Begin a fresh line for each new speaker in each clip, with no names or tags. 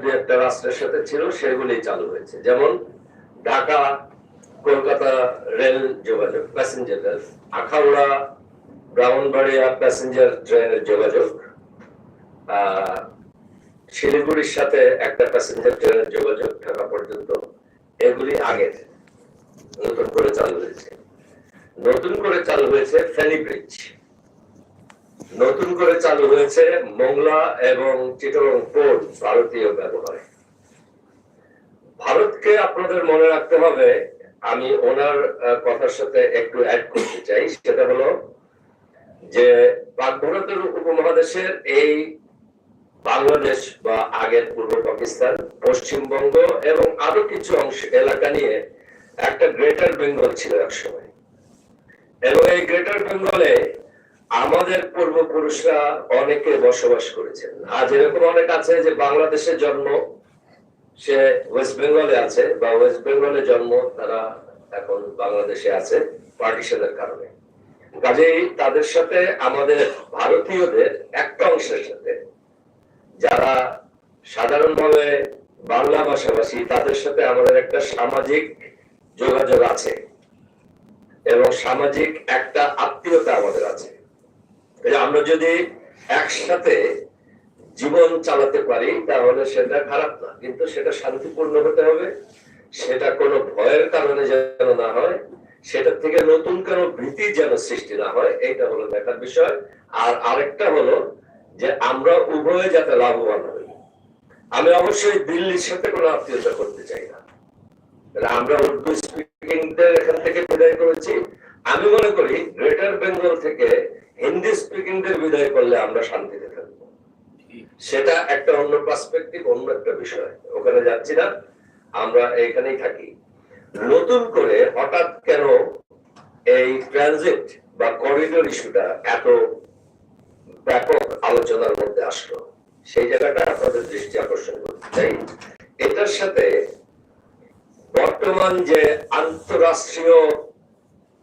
দু একটা রাষ্ট্রের সাথে ছিল, সেগুলি চালু হয়েছে। যেমন ঢাকা, কলকাতা রেল যোগাযোগ passenger rail Akhaura, Brahmanbaria passenger ট্রেনের যোগাযোগ শিলিগুড়ির সাথে একটা প্যাসেঞ্জার ট্রেনের যোগাযোগ থাকা পর্যন্ত এগুলি আগের নতুন করে চালু হয়েছে। নতুন করে চালু হয়েছে ফেনি ব্রিজ। নতুন করে চালু হয়েছে মোংলা এবং চিটগং পোর্ট ভারতীয় ব্যবহারে। ভারতকে আপনাদের মনে রাখতে হবে, আমি ওনার কথার সাথে একটু অ্যাড করতে চাই, সেটা হলো যে পাক ভারতের উপমহাদেশের এই বাংলাদেশ বা আগের পূর্ব পাকিস্তান, পশ্চিমবঙ্গ এবং আরও কিছু অংশ এলাকা নিয়ে একটা গ্রেটার বেঙ্গল ছিল একসময়। এবং এই গ্রেটার বেঙ্গলে আমাদের পূর্বপুরুষরা অনেকে বসবাস করেছেন। আজ এরকম অনেক আছে যে বাংলাদেশে জন্ম, সে ওয়েস্ট বেঙ্গলে আছে বা ওয়েস্ট বেঙ্গলে জন্ম, তারা এখন বাংলাদেশে আছে পার্টিশনের কারণে। কাজেই তাদের সাথে আমাদের ভারতীয়দের একটা অংশের সাথে যারা সাধারণভাবে বাংলা ভাষাভাষী, তাদের সাথে আমাদের একটা সামাজিক যোগাযোগ আছে এবং সামাজিক একটা আত্মীয়তা আমাদের আছে। আমরা যদি একসাথে জীবন চালাতে পারি, তাহলে সেটা খারাপ না। কিন্তু সেটা শান্তিপূর্ণ হতে হবে, সেটা কোনো ভয়ের কারণে যেন না হয়, সেটা থেকে নতুন কোনো ভীতি যেন সৃষ্টি না হয়, এইটা হলো দেখার বিষয়। আর আরেকটা হলো যে আমরা উভয়ে যাতে লাভবান হই। আমি অবশ্যই দিল্লির সাথে কোনো আত্মীয়তা করতে চাই না। আমরা উর্দু স্পিকিংদের এখান থেকে বিদায় করেছি। আমি মনে করি গ্রেটার বেঙ্গল থেকে হিন্দি স্পিকিংদের বিদায় করলে আমরা শান্তিতে থাকব। সেটা একটা অন্য পার্সপেক্টিভ অন্য একটা বিষয়। ওখানে যাচ্ছি না। আমরা এখানেই থাকি। নতুন করে হঠাৎ কেন এই ট্রানজিট বা করিডোর ইস্যুটা এত ব্যাপক আলোচনার মধ্যে আসলো? সেই জায়গাটা আপনাদের দৃষ্টি আকর্ষণ করতে চাই। এটার সাথে বর্তমান যে আন্তরাষ্ট্রীয়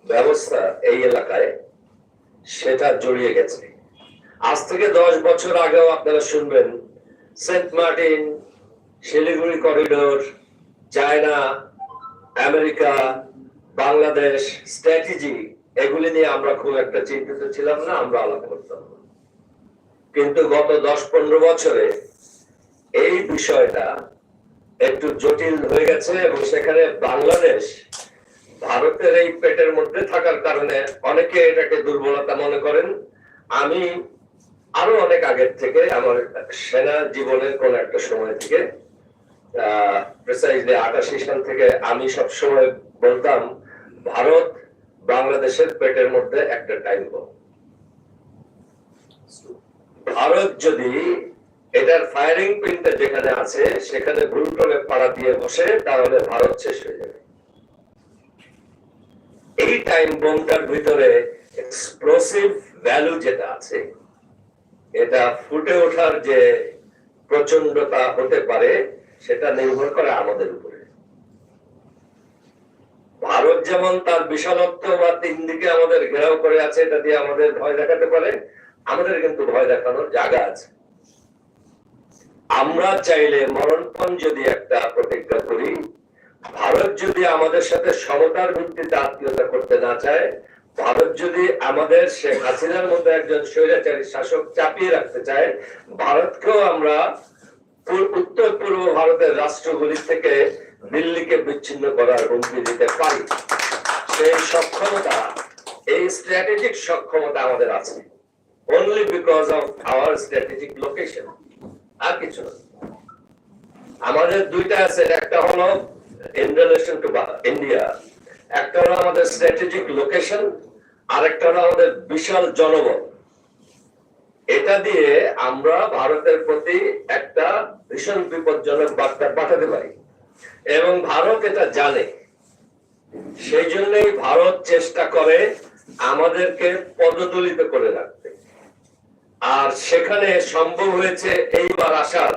ব্যবস্থা এই এলাকায় সেটা জড়িয়ে গেছে আজ থেকে দশ বছর আগেও আপনারা শুনবেন, Saint Martin, Siliguri corridor, China, America, Bangladesh, strategy, এগুলি নিয়ে আমরা খুব একটা চিন্তিত ছিলাম না, আমরা আলাপ করতাম। কিন্তু গত দশ পনেরো বছরে এই বিষয়টা একটু জটিল হয়ে গেছে এবং সেখানে বাংলাদেশ ভারতের এই পেটের মধ্যে থাকার কারণে অনেকে এটাকে দুর্বলতা মনে করেন। আমি আরও অনেক আগের থেকে আমার সেনা জীবনের কোন একটা সময় থেকে আটাশি সাল থেকে আমি সব সময় বলতাম, ভারত বাংলাদেশের পেটের মধ্যে একটা টাইম ভারত যদি এটার ফায়ারিং পিনটা যেখানে আছে, সেখানে ভুলক্রমে পাড়া দিয়ে বসে, তাহলে ভারত শেষ হয়ে যাবে। এই টাইম বোমটার ভিতরে এক্সপ্লোসিভ ভ্যালু যেটা আছে, এটা ফুটে ওঠার যে প্রচন্ডতা হতে পারে, সেটা নির্ভর করে আমাদের উপরে। ভারত যেমন তার বিশালত্ব বা তিন দিকে আমাদের ঘেরাও করে আছে, এটা দিয়ে আমাদের ভয় দেখাতে পারে, আমাদের কিন্তু ভয় দেখানোর জায়গা আছে। আমরা চাইলে মরণপণ যদি একটা প্রতিজ্ঞা করি ভারত যদি আমাদের সাথে সমতার ভিত্তিতে আত্মীয়তা করতে না চায়, ভারত যদি আমাদের শেখ হাসিনার মতো একজন স্বৈরাচারী শাসক চাপিয়ে রাখতে চায়, ভারতকেও আমরা উত্তর পূর্ব ভারতের রাষ্ট্রগুলি থেকে দিল্লিকে বিচ্ছিন্ন করার হুমকি দিতে পারি। সেই সক্ষমতা, এই স্ট্র্যাটেজিক সক্ষমতা আমাদের আছে। Only because of our strategic location আর কিছু আমাদের দুইটা আছে, একটা হলো ইন রিলেশন টু ইন্ডিয়া একটা হলো আমাদের স্ট্র্যাটেজিক লোকেশন আর একটা হলো আমাদের বিশাল জনবল। এটা দিয়ে আমরা ভারতের প্রতি একটা ভীষণ বিপজ্জনক বার্তা পাঠাতে পারি। এবং ভারত এটা জানে। সেই জন্যই ভারত চেষ্টা করে আমাদেরকে পদদলিত করে রাখতে। আর সেখানে সম্ভব হয়েছে এইবার আসার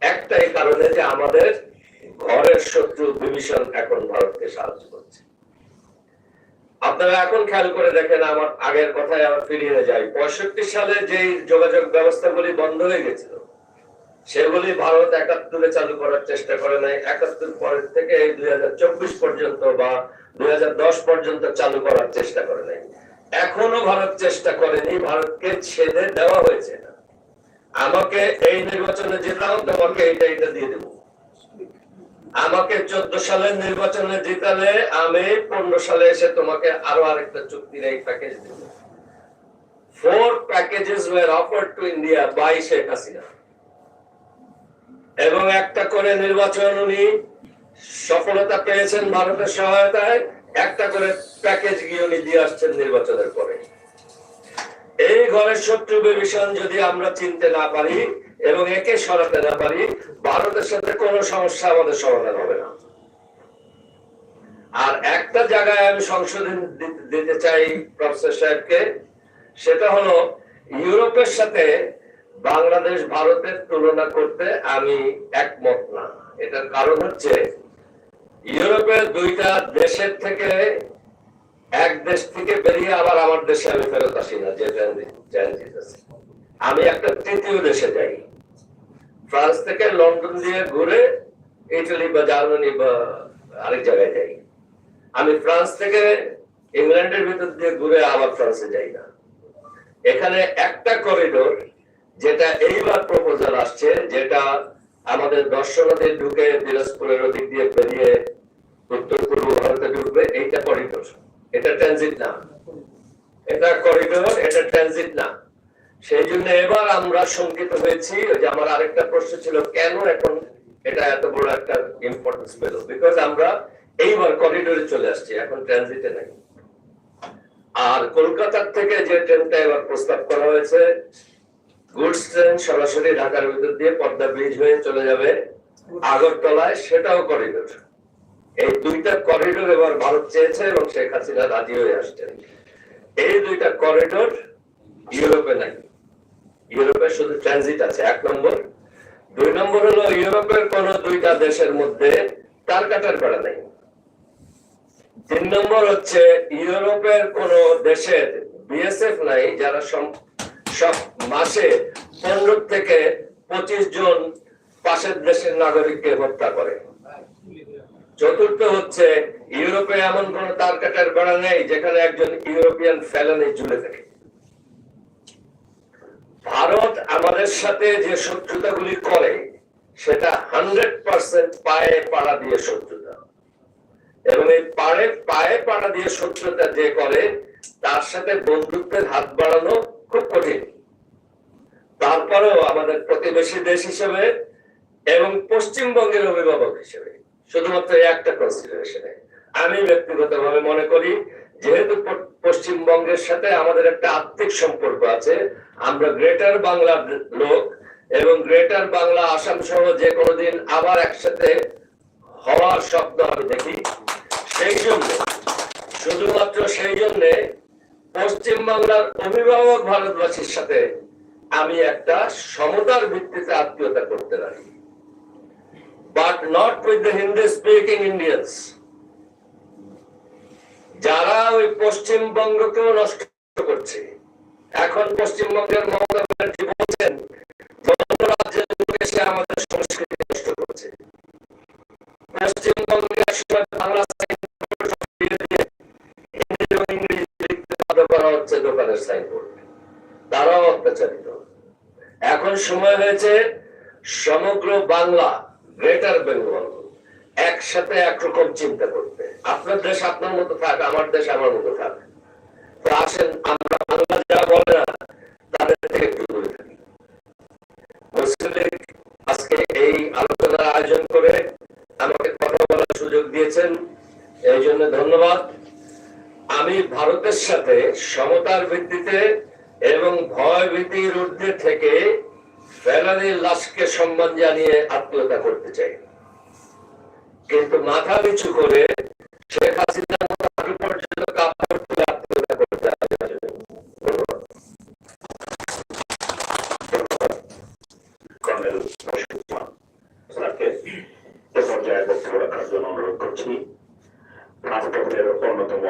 একটাই কারণে যে আমাদের ঘরের শত্রু বিভীষণ এখন ভারতকে সাহায্য করছে। আপনারা এখন খেয়াল করে দেখেন, আমার আগের কথায় আবার ফিরিয়ে যাই। পঁয়ষট্টি সালে যেই যোগাযোগ ব্যবস্থাগুলি বন্ধ হয়ে গেছিল, সেগুলি ভারত একাত্তরে চালু করার চেষ্টা করে নাই। একাত্তর পরের থেকে দুই হাজার চব্বিশ পর্যন্ত বা দুই হাজার দশ পর্যন্ত চালু করার চেষ্টা করে নাই। এখনও ভারত চেষ্টা করেনি, ভারতকে ছেড়ে দেওয়া হয়েছে না। আমাকে এই নির্বাচনে জেতাও, তোমাকে এইটা এটা দিয়ে দেবো। আমাকে চোদ্দ সালের নির্বাচনে জিতালে আমি পনেরো সালে এসে তোমাকে আরও আরেকটা চুক্তির এই package Dev. Four packages were offered to India by Sheikh Hasina এবং একটা করে নির্বাচন উনি সফলতা পেয়েছেন ভারতের সহায়তায়, একটা করে প্যাকেজ গিয়ে উনি দিয়ে আসছেন নির্বাচনের পরে। এই ঘরের শত্রু বিভীষণ যদি আমরা চিনতে না পারি এবং একে সরাতে না পারি, ভারতের সাথে কোনো সমস্যা আমাদের সমাধান হবে না। আর একটা জায়গায় আমি সংশোধন দিতে চাই প্রফেসর সাহেবকে, সেটা হলো ইউরোপের সাথে বাংলাদেশ, ভারতের তুলনা করতে আমি একমত না। এটার কারণ হচ্ছে ইউরোপের দুইটা দেশের থেকে এক দেশ থেকে বেরিয়ে আবার আমার দেশে আমি ফেরত আসি না, যে আমি একটা তৃতীয় দেশে যাই। ফ্রান্স থেকে লন্ডন দিয়ে ঘুরে ইটালি বা জার্মানি বা আরেক জায়গায় যাই। আমি ফ্রান্স থেকে ইংল্যান্ডের ভিতর দিয়ে ঘুরে আবার ফ্রান্সে যাই না। এখানে একটা করিডোর যেটা এইবার প্রপোজাল আসছে, যেটা আমাদের দর্শনাতে ঢুকে দিনাজপুরের ওদিক দিয়ে বেরিয়ে উত্তর পূর্ব ভারতে ঢুকবে, এইটা করিডোর এটা ট্রানজিট না। এটা করিডোর এটা ট্রানজিট না। সেই জন্য এবার আমরা শঙ্কিত হয়েছি। যে আমার আরেকটা প্রশ্ন ছিল, কেন এখন এটা এত বড় একটা ইম্পর্টেন্স পেল? বিকজ আমরা এইবার করিডোরে চলে আসছি, এখন ট্রানজিটে নাই। আর কলকাতার থেকে যে ট্রেনটা এবার প্রস্তাব করা হয়েছে গুডস ট্রেন সরাসরি ঢাকার ভিতর দিয়ে পদ্মা ব্রিজ হয়ে চলে যাবে আগরতলায়, সেটাও করিডোর এই দুইটা করিডোর এবার ভারত চেয়েছে এবং শেখ হাসিনা রাজি হয়ে আসছেন। এই দুইটা করিডোর ইউরোপে নাই। ইউরোপে শুধু ট্রানজিট আছে, এক নম্বর। দুই নম্বর হলো ইউরোপের কোন দুইটা দেশের মধ্যে তার কাটার বেড়া নাই। তিন নম্বর হচ্ছে ইউরোপের কোন দেশের বিএসএফ নাই, যারা সব মাসে পনেরো থেকে পঁচিশ জন পাশের দেশের নাগরিককে হত্যা করে। চতুর্থ হচ্ছে ইউরোপে এমন কোন তার কাটার বেড়া নেই, যেখানে একজন ইউরোপিয়ান ফেলানি ঝুলে থাকে। ভারত আমাদের সাথে যে শত্রুতাগুলি করে, সেটা হান্ড্রেড পার্সেন্ট পায়ে পাড়া দিয়ে শত্রুতা। এবং এই পায়ে পায়ে পাড়া দিয়ে শত্রুতা যে করে, তার সাথে বন্ধুত্বের হাত বাড়ানো খুব কঠিন। তারপরেও আমাদের প্রতিবেশী দেশ হিসেবে এবং পশ্চিমবঙ্গের অভিভাবক হিসেবে, শুধুমাত্র একটা কনসিডারেশনে আমি ব্যক্তিগতভাবে মনে করি যেহেতু পশ্চিমবঙ্গের সাথে আমাদের একটা আত্মিক সম্পর্ক আছে, আমরা গ্রেটার বাংলার লোক এবং গ্রেটার বাংলা আসাম সহ যে কোনোদিন আবার একসাথে হওয়ার স্বপ্ন আমি দেখি। সেই জন্য, শুধুমাত্র সেই জন্যে পশ্চিম বাংলার অভিভাবক ভারতবাসীর সাথে আমি একটা সমতার ভিত্তিতে আত্মীয়তা করতে রাখি but not with the Hindi speaking Indians যারা ওই পশ্চিমবঙ্গকেও নষ্ট করছে। এখন পশ্চিমবঙ্গের মমতা ব্যানার্জি বলছেন যে রাজ্যের লোক এসে আমাদের সংস্কৃতি নষ্ট করছে। পশ্চিমবঙ্গে একসময় বাংলা হচ্ছে দোকানের সাইনবোর্ড। তারাও অত্যাচারিত এখন সময় হয়েছে সমগ্র বাংলা গ্রেটার বেঙ্গল একসাথে একরকম চিন্তা করতে। আপনার দেশ আপনার মতো থাক আমার দেশ আমার মতো থাক তো আসেন, আমরা বাংলা যারা বলে না, তাদের থেকে একটু দূরে থাকি। আজকে এই আলোচনার আয়োজন করে আমাকে কথা বলার সুযোগ দিয়েছেন, এই জন্য ধন্যবাদ। আমি ভারতের সাথে সমতার ভিত্তিতে এবং ভয় ভীতির ঊর্ধ্বে থেকে ফেলানির লাশকে সম্মান জানিয়ে আত্মীয়তা করতে চাই। কিন্তু মাথা নিচু করে শেখ হাসিনা মতো পর্যন্ত কাপড় করতে।
কর্নেল রশিদ খান স্যারকে এ পর্যায়ে বক্তব্য অন্যতম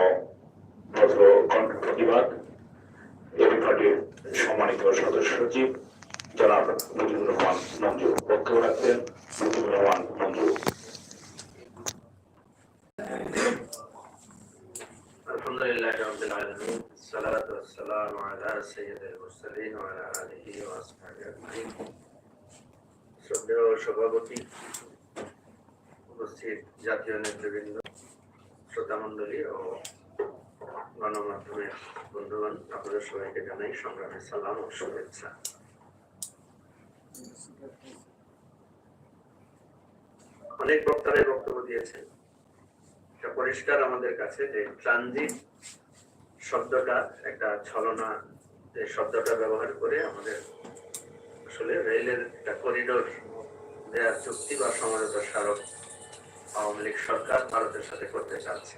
সভাপতি উপস্থিত জাতীয় নেতৃবৃন্দ শ্রোতামণ্ডলী ও গণমাধ্যমের বন্ধুগণ, আপনাদের সবাইকে জানাই সংগ্রামের সালাম ও শুভেচ্ছা। অনেক বক্তারাই বক্তব্য দিয়েছেন। এটা পরিষ্কার আমাদের কাছে যে ট্রানজিট শব্দটা একটা ছলনা শব্দটা ব্যবহার করে আমাদের আসলে রেলের একটা করিডোর দেওয়ার চুক্তি বা সমঝোতা স্মারক আওয়ামী লীগ সরকার ভারতের সাথে করতে চাচ্ছে।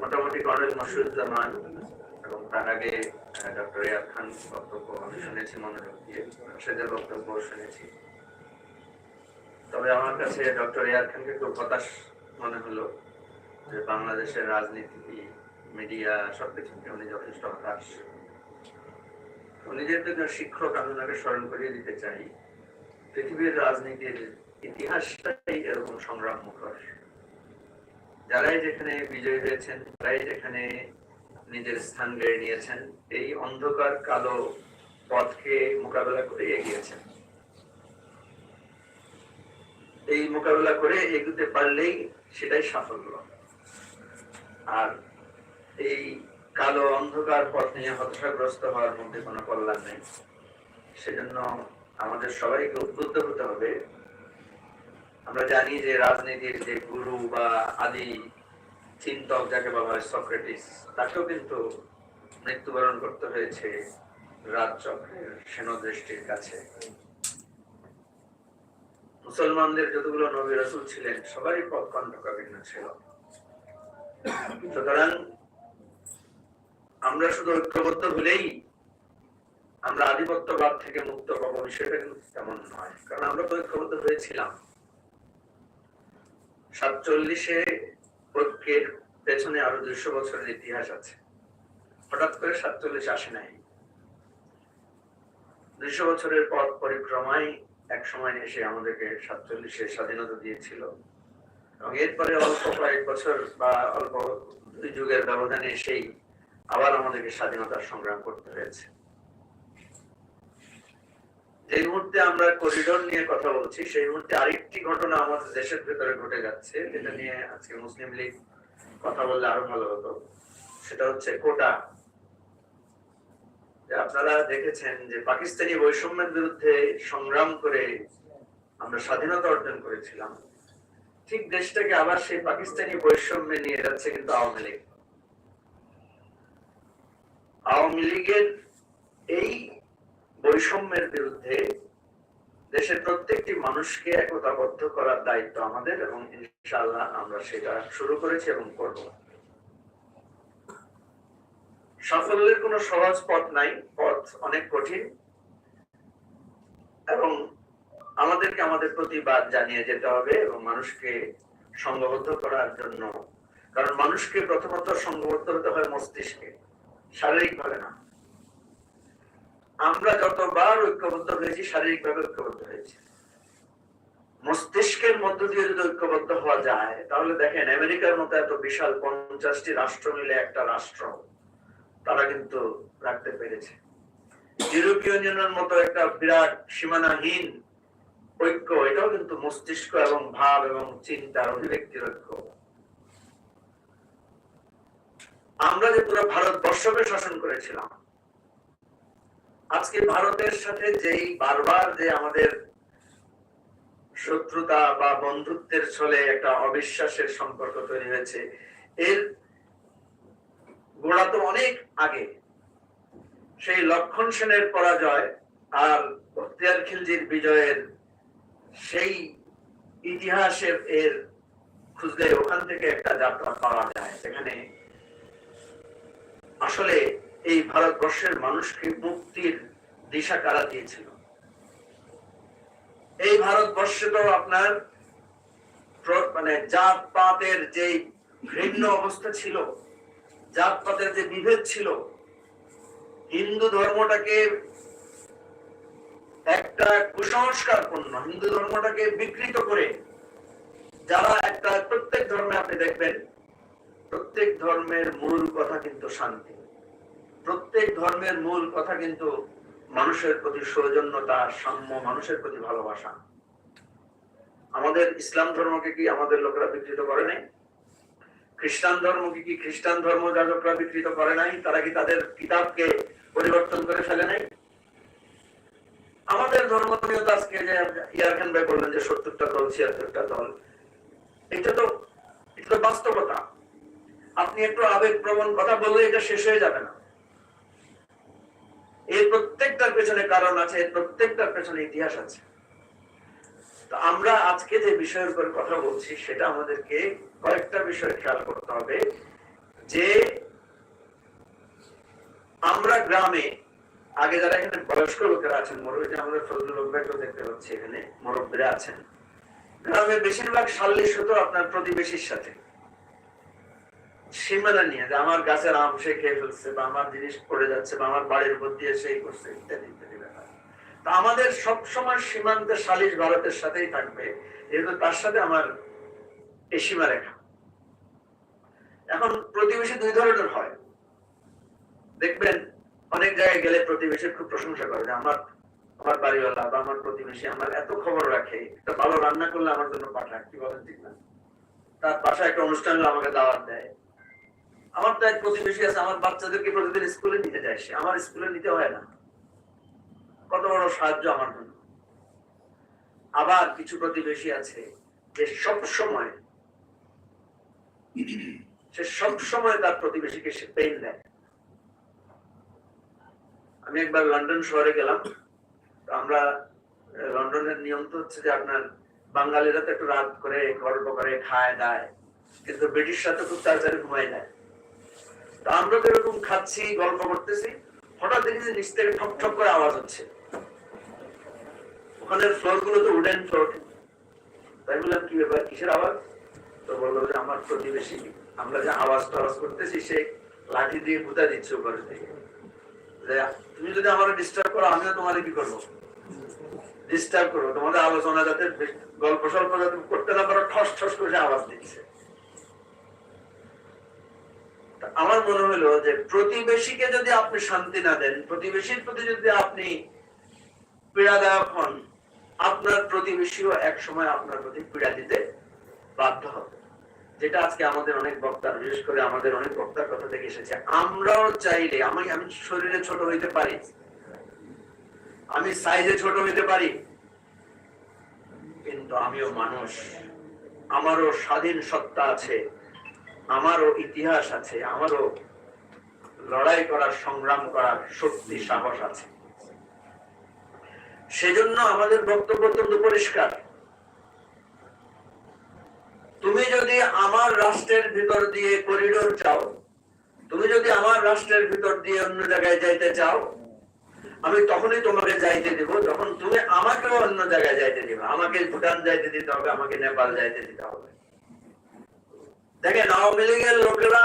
মোটামুটি কর্নেল মসুজ্জামান এবং তার আগে ডক্টর ইয়াদ খান বক্তব্য আমি শুনেছি, মনোযোগ দিয়ে। সেদের বক্তব্য শুনেছি। তবে আমার কাছে ডক্টর ইয়ার খানকে খুব হতাশ মনে হলো যে বাংলাদেশের রাজনীতি, মিডিয়া সবকিছুকে উনি যথেষ্ট হতাশ। যেহেতু একজন শিক্ষক, আমি ওনাকে স্মরণ করিয়ে দিতে চাই। পৃথিবীর রাজনীতির ইতিহাসটাই এরকম সংগ্রাম মুখর যারাই যেখানে বিজয়ী হয়েছেন তারাই যেখানে নিজের স্থান গড়ে নিয়েছেন, এই অন্ধকার কালো পথকে মোকাবেলা করে এগিয়েছেন। এই মোকাবেলা করে এগুতে পারলেই সেটাই সাফল্য। আর এই কালো অন্ধকার পথ নিয়ে হতাশাগ্রস্ত হওয়ার মধ্যে কোনো কল্যাণ নেই। সেজন্য আমাদের সবাইকে উদ্বুদ্ধ হতে হবে। আমরা জানি যে রাজনীতির যে গুরু বা আদি চিন্তক, যাকে বলা হয় সক্রেটিস, তাকেও কিন্তু মৃত্যুবরণ করতে হয়েছে রাজচক্রের সেনদৃষ্টির কাছে। মুসলমানদের যতগুলো নবী রসুল ছিলেন, সবারই পথ কণ্ঠকা ভিন্ন ছিল। সুতরাং আমরা শুধু ঐক্যবদ্ধ হলেই আমরা আধিপত্যবাদ থেকে মুক্ত পাবো বিষয়টা কিন্তু তেমন নয়। কারণ আমরা তো ঐক্যবদ্ধ হয়েছিলাম। সাতচল্লিশে ঐক্যের পেছনে আরও দুশো বছরের ইতিহাস আছে। হঠাৎ করে সাতচল্লিশ আসে নাই। দুশো বছরের পথ পরিক্রমায় এক সময় এসে আমাদেরকে সাতচল্লিশে স্বাধীনতা দিয়েছিল। এবং এরপরে অল্প কয়েক বছর বা অল্প দুই যুগের ব্যবধানে এসেই আবার আমাদেরকে স্বাধীনতার সংগ্রাম করতে হয়েছে। যে মুহূর্তে আমরা করিডোর নিয়ে কথা বলছি। সেই মুহূর্তে আরেকটি ঘটনা আমাদের দেশের ভেতরে ঘটে যাচ্ছে, যেটা নিয়ে আজকে মুসলিম লীগ কথা বললে আরও ভালো হতো। সেটা হচ্ছে কোটা। আপনারা দেখেছেন যে পাকিস্তানি বৈষম্যের বিরুদ্ধে সংগ্রাম করে আমরা স্বাধীনতা অর্জন করেছিলাম। ঠিক দেশটাকে আবার সেই পাকিস্তানি বৈষম্যে নিয়ে যাচ্ছে কিন্তু আওয়ামী লীগ। আওয়ামী লীগের এই বৈষম্যের বিরুদ্ধে দেশের প্রত্যেকটি মানুষকে একতাবদ্ধ করার দায়িত্ব আমাদের এবং ইনশাআল্লাহ আমরা সেটা শুরু করেছি এবং করব। সাফল্যের কোনো সহজ পথ নাই, পথ অনেক কঠিন। এবং আমাদেরকে আমাদের প্রতিবাদ জানিয়ে যেতে হবে এবং মানুষকে সংঘবদ্ধ করার জন্য। কারণ মানুষকে প্রথমত সংঘবদ্ধ হতে হয় মস্তিষ্কে। শারীরিক ভাবে না। আমরা যতবার ঐক্যবদ্ধ হয়েছি শারীরিক ভাবে ঐক্যবদ্ধ হয়েছি। মস্তিষ্কের মধ্য দিয়ে যদি ঐক্যবদ্ধ হওয়া যায়, তাহলে দেখেন আমেরিকার মতো এত বিশাল পঞ্চাশটি রাষ্ট্র মিলে একটা রাষ্ট্র, তারা কিন্তু রাখতে পেরেছে। ইউরোপীয় ইউনিয়নের মতো একটা বিরাট সীমানাহীন ঐক্য, এটাও কিন্তু মস্তিষ্ক এবং ভাব এবং চিন্তার অভিব্যক্তির ঐক্য। আমরা যে পুরো ভারতবর্ষকে শাসন করেছিলাম, আজকে ভারতের সাথে যেই বারবার যে আমাদের শত্রুতা বা বন্ধুত্বের ছলে একটা অবিশ্বাসের সম্পর্ক তৈরি হয়েছে, এর গোড়া তো অনেক আগে। সেই লক্ষণ সেনের পরাজয় আর বখতিয়ার খিলজির বিজয়ের সেই ইতিহাসের এর খুঁজলে ওখান থেকে একটা যাত্রা পাওয়া যায়, সেখানে আসলে এই ভারতবর্ষের মানুষকে মুক্তির দিশা কারা দিয়েছিল? এই ভারতবর্ষে তো আপনার মানে জাত পাতের যে ভিন্ন অবস্থা ছিল জাত পাতের যে বিভেদ ছিল, হিন্দু ধর্মটাকে একটা কুসংস্কারপূর্ণ, হিন্দু ধর্মটাকে বিকৃত করে, যারা একটা প্রত্যেক ধর্মে আপনি দেখবেন প্রত্যেক ধর্মের মূল কথা কিন্তু শান্তি। প্রত্যেক ধর্মের মূল কথা কিন্তু মানুষের প্রতি সৌজন্যতা, সাম্য, মানুষের প্রতি ভালোবাসা। আমাদের ইসলাম ধর্মকে কি আমাদের লোকেরা বিকৃত করে নাই? খ্রিস্টান ধর্মকে কি খ্রিস্টান ধর্ম যাজকরা বিকৃত করে নাই? তারা কি তাদের কিতাবকে পরিবর্তন করে ফেলে নাই? আমাদের ধর্ম নিয়ে আজকে যে ইয়ারখান ভাই বললেন যে সত্তরটা দল, ছিয়াত্তরটা দল, এটা তো এটা তো বাস্তবতা। আপনি একটু আবেগ প্রবণ কথা বললে এটা শেষ হয়ে যাবে না। এর প্রত্যেকটার পেছনে কারণ আছে এর প্রত্যেকটার পেছনে ইতিহাস আছে। তো আমরা আজকে যে বিষয়ের উপর কথা বলছি, সেটা আমাদেরকে কয়েকটা বিষয় খেয়াল করতে হবে। যে আমরা গ্রামে, আগে যারা এখানে বয়স্ক লোকেরা আছেন, মুরব্বী আমাদের ফজলুল লোকটাকেও দেখতে পাচ্ছি এখানে, মুরব্বীরা আছেন। গ্রামে বেশিরভাগ সাল্লিশ হতো আপনার প্রতিবেশীর সাথে। সীমানা নিয়ে যে আমার গাছের আম সে খেয়ে ফেলছে বা আমার জিনিস পড়ে যাচ্ছে বা আমার বাড়ির উপর দিয়ে সেই করছে, ইত্যাদি ইত্যাদি ব্যাপার। তা আমাদের সব সময় সীমান্তে সালিশ ভারতের সাথেই থাকবে, যেহেতু তার সাথে আমার এই সীমা রেখা। এখন প্রতিবেশী দুই ধরনের হয়। দেখবেন, অনেক জায়গায় গেলে প্রতিবেশী খুব প্রশংসা করে যে আমার আমার বাড়িওয়ালা বা আমার প্রতিবেশী আমার এত খবর রাখে, একটা ভালো রান্না করলে আমার জন্য পাঠায় কি বলেন ঠিক না? তার বাসায় একটা অনুষ্ঠান আমাকে দাওয়াত দেয়। আমার তো এক প্রতিবেশী আছে, আমার বাচ্চাদেরকে প্রতিদিন স্কুলে নিতে যায় সে। আমার স্কুলে নিতে হয় না। কত বড় সাহায্য আমার জন্য। আবার কিছু প্রতিবেশী আছে, যে সব সময় সে সব সময় তার প্রতিবেশীকে সে পেইন দেয়। আমি একবার লন্ডন শহরে গেলাম। আমরা লন্ডনের নিয়ম তো হচ্ছে যে আপনার বাঙালিরা তো একটু রাত করে গল্প করে, খায়, দায়। কিন্তু ব্রিটিশরা তো খুব তাড়াতাড়ি ঘুমায় দেয় আমরা তো এরকম খাচ্ছি, গল্প করতেছি, হঠাৎ দেখি যে নিচ থেকে ঠক ঠক করে আওয়াজ হচ্ছে। ওখানে ফ্লোরগুলো তো উডেন ফ্লোর তাই বললাম, কি ব্যাপার, কিসের আওয়াজ? তো বলল যে, আমার প্রতিবেশী আমরা যে আওয়াজ টাওয়াজ করতেছি, সে লাঠি দিয়ে গুতা দিচ্ছে উপরে থেকে। তুমি যদি আমার ডিস্টার্ব করো, আমিও তোমার কি করব? ডিস্টার্ব করব। তোমাদের আলোচনা যাতে গল্প সল্প যাতে করতে না পারো ঠস ঠস করে আওয়াজ দিচ্ছে। আমার মনে হলো যে প্রতিবেশীকে যদি আপনি শান্তি না দেন, প্রতিবেশীর প্রতি যদি আপনি পীড়াদায়ক হন, আপনার প্রতিবেশীও এক সময় আপনার প্রতি পীড়া দিতে বাধ্য হবে। যেটা আজকে আমাদের অনেক বক্তা বিশেষ করে আমাদের অনেক বক্তার কথা থেকে এসেছে। আমরাও চাইলে, আমি আমি শরীরে ছোট হইতে পারি। আমি সাইজে ছোট হইতে পারি। কিন্তু আমিও মানুষ। আমারও স্বাধীন সত্তা আছে। আমারও ইতিহাস আছে, আমারও লড়াই করার, সংগ্রাম করার শক্তি, সাহস আছে। সেজন্য আমাদের বক্তব্য অত্যন্ত পরিষ্কার। তুমি যদি আমার রাষ্ট্রের ভিতর দিয়ে করিডোর চাও, তুমি যদি আমার রাষ্ট্রের ভিতর দিয়ে অন্য জায়গায় যাইতে চাও, আমি তখনই তোমাকে যাইতে দিব। যখন তুমি আমাকেও অন্য জায়গায় যাইতে দিবে, আমাকে ভুটান যাইতে দিতে হবে, আমাকে নেপাল যাইতে দিতে হবে। দেখেন আওয়ামী লীগের লোকেরা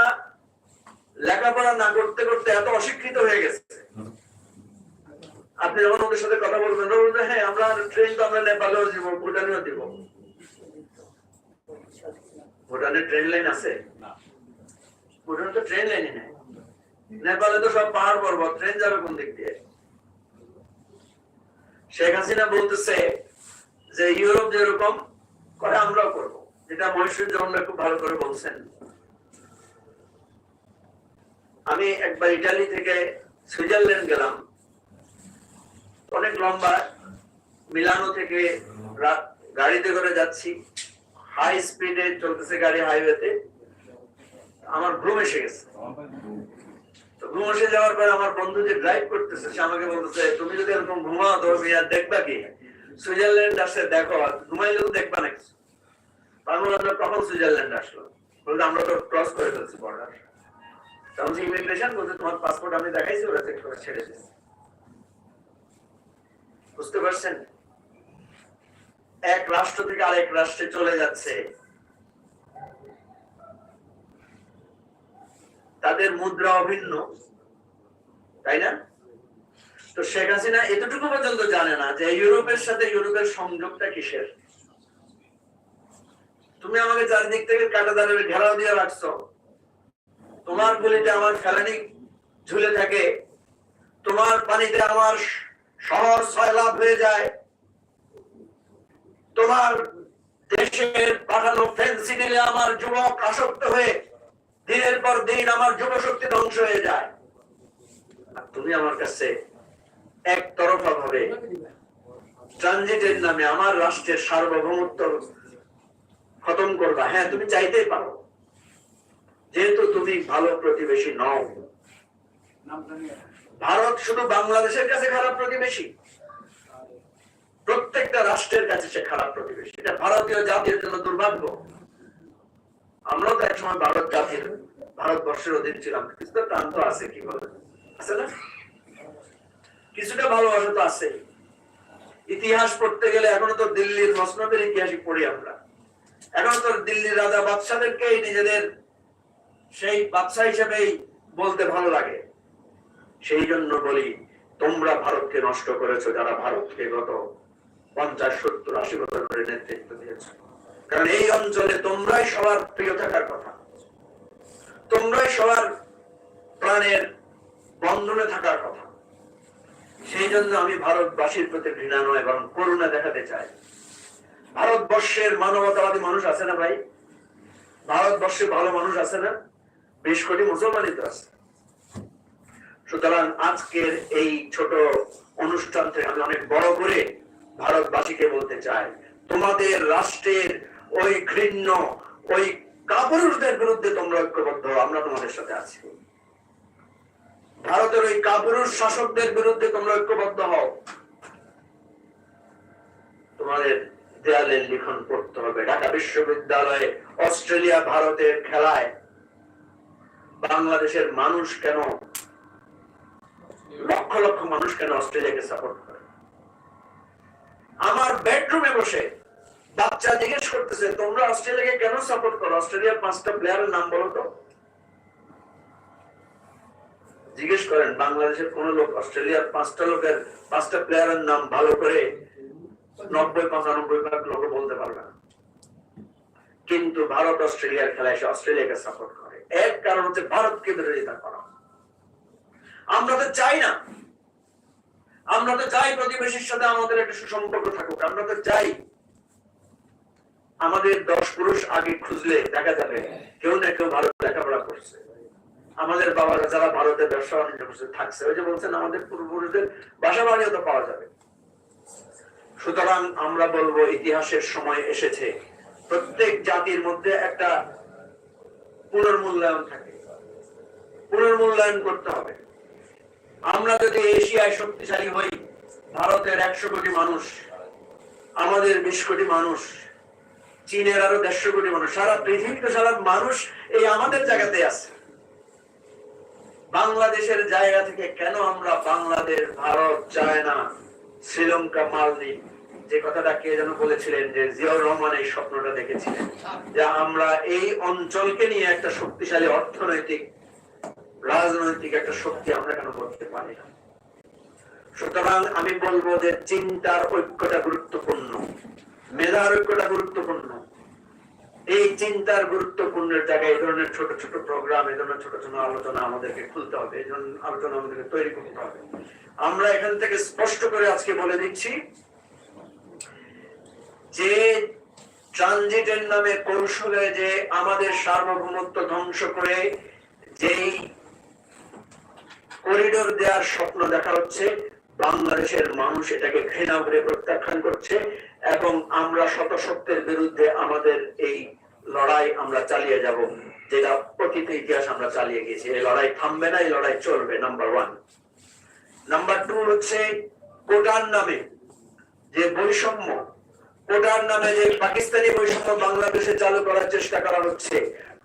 লেখাপড়া না করতে করতে এত অশিক্ষিত হয়ে গেছে। আপনি যখন ওদের সাথে কথা বলবেন ওরা বলবে, হ্যাঁ আমরা ট্রেন তো আমরা নেপালেও দিব ভুটানেও দিব। ভুটানে ট্রেন লাইন আছে? ভুটানে তো ট্রেন লাইনই নেই। নেপালে তো সব পাহাড় পর্বত ট্রেন যাবে কোন দিক দিয়ে? শেখ হাসিনা বলতেছে যে ইউরোপ যেরকম করে আমরাও করব। যেটা মহেশ্বর জগন্নাথ খুব ভালো করে বলছেন। আমি একবার ইটালি থেকে সুইজারল্যান্ড গেলাম। অনেক লম্বা, মিলানো থেকে গাড়িতে করে যাচ্ছি। হাই স্পিডে চলতেছে গাড়ি হাইওয়েতে আমার ঘুম এসে গেছে। তো ঘুম এসে যাওয়ার পর আমার বন্ধু যে ড্রাইভ করতেছে, সে আমাকে বলতেছে, তুমি যদি এরকম ঘুমাও তো দেখবা কি? সুইজারল্যান্ড আসে, দেখো আর ঘুমাইলে তো দেখবা না কিছু। আমরা কখন সুইজারল্যান্ড আসলো। বলতে আমরা তো ক্রস করে ফেলছি বর্ডার তখন ইমিগ্রেশন বলতে তোমার পাসপোর্ট আমি দেখাইছি, ওরা চেক করে, ছেড়ে দিচ্ছে বুঝতে পারছেন? এক রাষ্ট্র থেকে আরেক রাষ্ট্রে চলে যাচ্ছে। তাদের মুদ্রা অভিন্ন, তাই না? তো শেখ হাসিনা এতটুকু পর্যন্ত জানে না যে ইউরোপের সাথে ইউরোপের সংযোগটা কিসের? তুমি আমাকে চারদিক থেকে কাটাদারের ঘেরাও দিয়ে রাখছো। তোমার গুলিতে আমার ফেলানি ঝুলে থাকে। তোমার পানিতে আমার শহর সয়লাভ হয়ে যায়। তোমার দেশের পাঠানো ফেন্সি দিলে আমার যুবক আসক্ত হয়ে দিনের পর দিন আমার যুব শক্তি ধ্বংস হয়ে যায়। আর তুমি আমার কাছে একতরফা ভাবে ট্রানজিটের নামে আমার রাষ্ট্রের সার্বভৌমত্ব খতম করবা। হ্যাঁ তুমি চাইতেই পারো। যেহেতু তুমি ভালো প্রতিবেশী নও। ভারত শুধু বাংলাদেশের কাছে খারাপ প্রতিবেশী। প্রত্যেকটা রাষ্ট্রের কাছে সে খারাপ প্রতিবেশী। এটা ভারতীয় জাতির জন্য দুর্ভাগ্য। আমরাও তো একসময় ভারত জাতির, ভারতবর্ষের অধীন ছিলাম। কিছুটা প্রান্ত আছে, কি বলে? আছে না? কিছুটা ভালোবাসা তো আছে। ইতিহাস পড়তে গেলে এখনও তো দিল্লির মসনদের ইতিহাসই পড়ি আমরা। এখন তো দিল্লির রাজা বাদশাদেরকেই নিজেদের সেই বাদশাহ হিসেবেই বলতে ভালো লাগে। সেই জন্য বলি, তোমরা ভারতকে নষ্ট করেছ যারা ভারতকে গত পঞ্চাশ, সত্তর, আশি বছর ধরে নেতৃত্ব দিয়েছ। কারণ এই অঞ্চলে তোমরাই সবার প্রিয় থাকার কথা। তোমরাই সবার প্রাণের বন্ধনে থাকার কথা। সেই জন্য আমি ভারতবাসীর প্রতি ঘৃণা নয়, বরং করুণা দেখাতে চাই। ভারতবর্ষের মানবতাবাদী মানুষ আছে না ভাই? ভারতবর্ষে ভালো মানুষ আছে না? বিশ কোটি মুসলমানই তো আছে। সুতরাং আজকের এই ছোট অনুষ্ঠান থেকে আমি অনেক বড় করে ভারতবাসীকে বলতে চাই। তোমাদের রাষ্ট্রের ওই ঘৃণ্য, ওই কাপুরুষদের বিরুদ্ধে তোমরা ঐক্যবদ্ধ, আমরা তোমাদের সাথে আছি। ভারতের ওই কাপুরুষ শাসকদের বিরুদ্ধে তোমরা ঐক্যবদ্ধ হও। তোমাদের দেয়ালে লিখন পড়তে হবে। ঢাকা বিশ্ববিদ্যালয়ে অস্ট্রেলিয়া ভারতের খেলায় বাংলাদেশের মানুষ কেন, লক্ষ লক্ষ মানুষ কেন অস্ট্রেলিয়াকে সাপোর্ট করে? আমার বেডরুমে বসে বাচ্চা জিজ্ঞেস করতেছে, তোমরা অস্ট্রেলিয়াকে কেন সাপোর্ট করো? অস্ট্রেলিয়ার পাঁচটা প্লেয়ারের নাম বলো তো। জিজ্ঞেস করেন, বাংলাদেশের কোন লোক অস্ট্রেলিয়ার পাঁচটা লোকের, পাঁচটা প্লেয়ারের নাম ভালো করে নব্বই, পঁচানব্বই ভাগ লোক বলতে পারবে না। কিন্তু ভারত, অস্ট্রেলিয়ার খেলায় অস্ট্রেলিয়াকে সাপোর্ট করে। এক কারণ হচ্ছে ভারতকে বিরোধিতা করা আমরা তো চাই না। আমরা তো চাই প্রতিবেশীর সাথে আমাদের একটা সুসম্পর্ক থাকুক। আমরা তো চাই আমাদের দশ পুরুষ আগে খুঁজলে দেখা যাবে কেউ না কেউ ভারত লেখাপড়া করছে। আমাদের বাবারা যারা ভারতের ব্যবসা বাণিজ্য করছে, থাকছে, ওই যে বলছেন আমাদের পূর্বপুরুষদের বাসা বাড়িও তো পাওয়া যাবে। সুতরাং আমরা বলব ইতিহাসের সময় এসেছে। প্রত্যেক জাতির মধ্যে একটা পুনর্মূল্যায়ন থাকে। পুনর্মূল্যায়ন করতে হবে। আমরা যদি এশিয়ায় শক্তিশালী হই, ভারতের একশো কোটি মানুষ, আমাদের বিশ কোটি মানুষ, চীনের আরও দেড়শো কোটি মানুষ, সারা পৃথিবীতে সারা মানুষ এই আমাদের জায়গাতে আছে। বাংলাদেশের জায়গা থেকে কেন আমরা বাংলাদেশ, ভারত, চায়না, শ্রীলঙ্কা, মালদ্বীপ যে কথাটা কে যেন বলেছিলেন যে জিয়াউর রহমান এই স্বপ্নটা দেখেছিলেন, যে আমরা এই অঞ্চলকে নিয়ে একটা শক্তিশালী অর্থনৈতিক, রাজনৈতিক একটা শক্তি আমরা কেন করতে পারি না? সুতরাং আমি বলব যে চিন্তার ঐক্যটা গুরুত্বপূর্ণ, মেধার ঐক্যটা গুরুত্বপূর্ণ। এই চিন্তার গুরুত্বপূর্ণের জায়গায় এই ধরনের ছোট ছোট প্রোগ্রাম এই ধরনের ছোট ছোট আলোচনা আমাদেরকে খুলতে হবে, এই ধরনের আলোচনা আমাদেরকে তৈরি করতে হবে। আমরা এখান থেকে স্পষ্ট করে আজকে বলে দিচ্ছি যে ট্রানজিটের নামে কৌশলে যে আমাদের সার্বভৌমত্ব ধ্বংস করে যেই করিডোর দেওয়ার স্বপ্ন দেখা হচ্ছে, বাংলাদেশের মানুষ এটাকে ঘৃণা করে প্রত্যাখ্যান করছে এবং আমরা শত সত্যের বিরুদ্ধে আমাদের এই লড়াই আমরা চালিয়ে যাব, যেটা অতীত ইতিহাস আমরা চালিয়ে গেছি এই লড়াই থামবে না, এই লড়াই চলবে নাম্বার ওয়ান নাম্বার টু হচ্ছে কোটার নামে যে বৈষম্য কোটার নামে যে পাকিস্তানি বৈষম্য বাংলাদেশে চালু করার চেষ্টা করা হচ্ছে,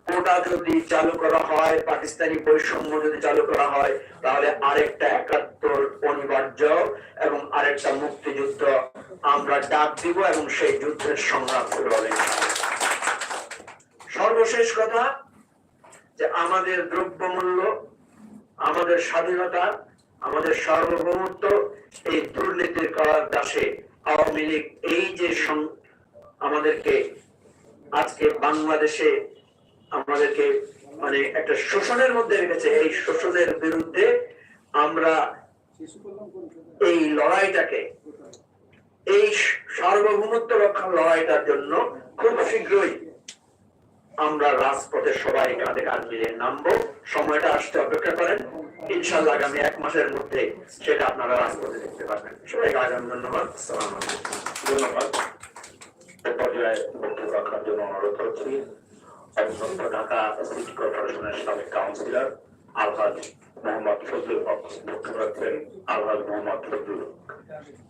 কোটা যদি চালু করা হয়, পাকিস্তানি বৈষম্য যদি চালু করা হয়, তাহলে আরেকটা একাত্তর অনিবার্য এবং আরেকটা মুক্তিযুদ্ধ আমরা ডাক দিব এবং সেই যুদ্ধের সংগ্রাম করে হবে। সর্বশেষ কথা, যে আমাদের দ্রব্যমূল্য, আমাদের স্বাধীনতা, আমাদের সার্বভৌমত্ব এই দুর্নীতির করার দাসে আওয়ামী লীগ এই যে আমাদেরকে আজকে বাংলাদেশে আমাদেরকে মানে একটা শোষণের মধ্যে রেখেছে। এই শোষণের বিরুদ্ধে আমরা এই লড়াইটাকে, এই সার্বভৌমত্ব রক্ষার লড়াইটার জন্য খুব শীঘ্রই আমরা রাজপথে সবাই কাঁধে কাঁধ মিলিয়ে নামবো। সময়টা আসতে অপেক্ষা করেন। ইনশাল্লাহ আগামী এক মাসের মধ্যে সেটা আপনারা রাজপথে দেখতে পারবেন। সবাইকে আগাম ধন্যবাদ। সালাম
ধন্যবাদ। পর্যায়ে রাখার জন্য অনুরোধ করছি। অবসর ঢাকা সিটি কর্পোরেশনের সাবেক কাউন্সিলর, আলহাজ মোহাম্মদ ফজলুল হক। বক্তব্য রাখছেন আলহাজ মোহাম্মদ ফজলুল হক।